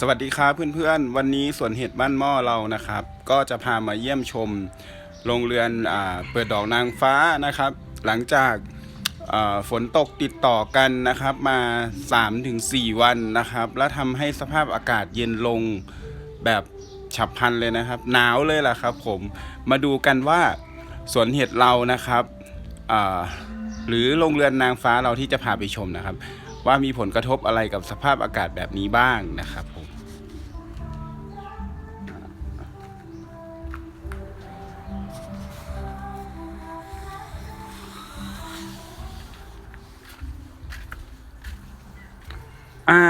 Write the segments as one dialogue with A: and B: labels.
A: สวัสดีครับเพื่อนๆ วันนี้สวนเห็ดบ้านหม้อเรานะครับ ก็จะพามาเยี่ยมชมโรงเรือนอเปิดดอกนางฟ้านะครับ หลังจากาฝนตกติดต่อกันนะครับมา 3-4 วันนะครับ และทำให้สภาพอากาศเย็นลงแบบฉับพลันเลยนะครับ หนาวเลยล่ะครับผมมาดูกันว่าสวนเห็ดเรานะครับหรือโรงเรือนนางฟ้าเราที่จะพาไปชมนะครับ ว่ามีผลกระทบอะไรกับสภาพอากาศแบบนี้บ้างนะครับผมอ่า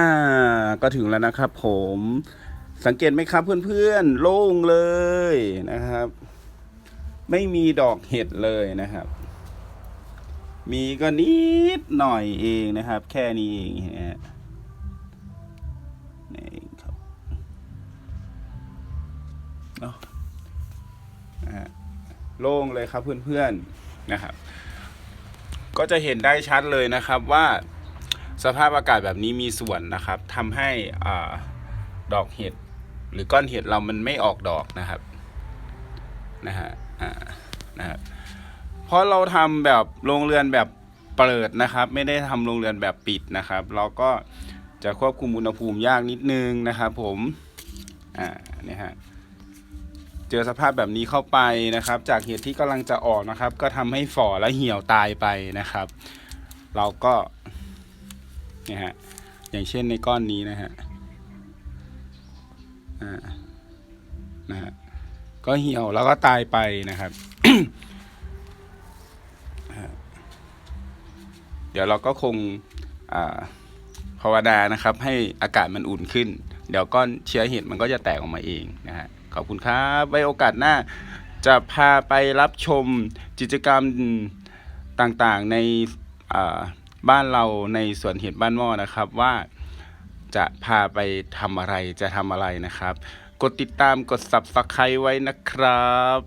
A: ก็ถึงแล้วนะครับผมสังเกตไหมครับเพื่อนๆ โล่งเลยนะครับ ไม่มีดอกเห็ดเลยนะครับ มีก็นิดหน่อยเองนะครับ แค่นี้เองนะฮะนี่เองครับเนาะนะฮะโล่งเลยครับเพื่อนๆนะครับ ก็จะเห็นได้ชัดเลยนะครับว่าสภาพอากาศแบบนี้มีส่วนนะครับทำให้อดอกเห็ดหรือก้อนเห็ดเรามันไม่ออกดอกนะครับนะฮะอ่า เพราะเราทำแบบโรงเรือนแบบเปิดนะครับ ไม่ได้ทำโรงเรือนแบบปิดนะครับ เราก็จะควบคุมอุณหภูมิยากนิดนึงนะครับ ผมอ่าเนี่ยฮะเจอสภาพแบบนี้เข้าไปนะครับ จากเห็ดที่กำลังจะออกนะครับ ก็ทำให้ฝ่อและเหี่ยวตายไปนะครับ เราก็เนี่ยฮะอย่างเช่นในก้อนนี้นะฮะอ่านะฮะก็เหี่ยวแล้วก็ตายไปนะครับ ดี๋ยวเราก็คงภาวนานะครับ ให้อากาศมันอุ่นขึ้น เดี๋ยวก้อนเชื้อเห็ดมันก็จะแตกออกมาเองนะฮะขอบคุณครับไว้โอกาสหน้าจะพาไปรับชมกิจกรรมต่างๆในบ้านเราในสวนเห็ดบ้านหม้อนะครับว่าจะพาไปทำอะไรจะทำอะไรนะครับ กดติดตามกด subscribe ไว้นะครับ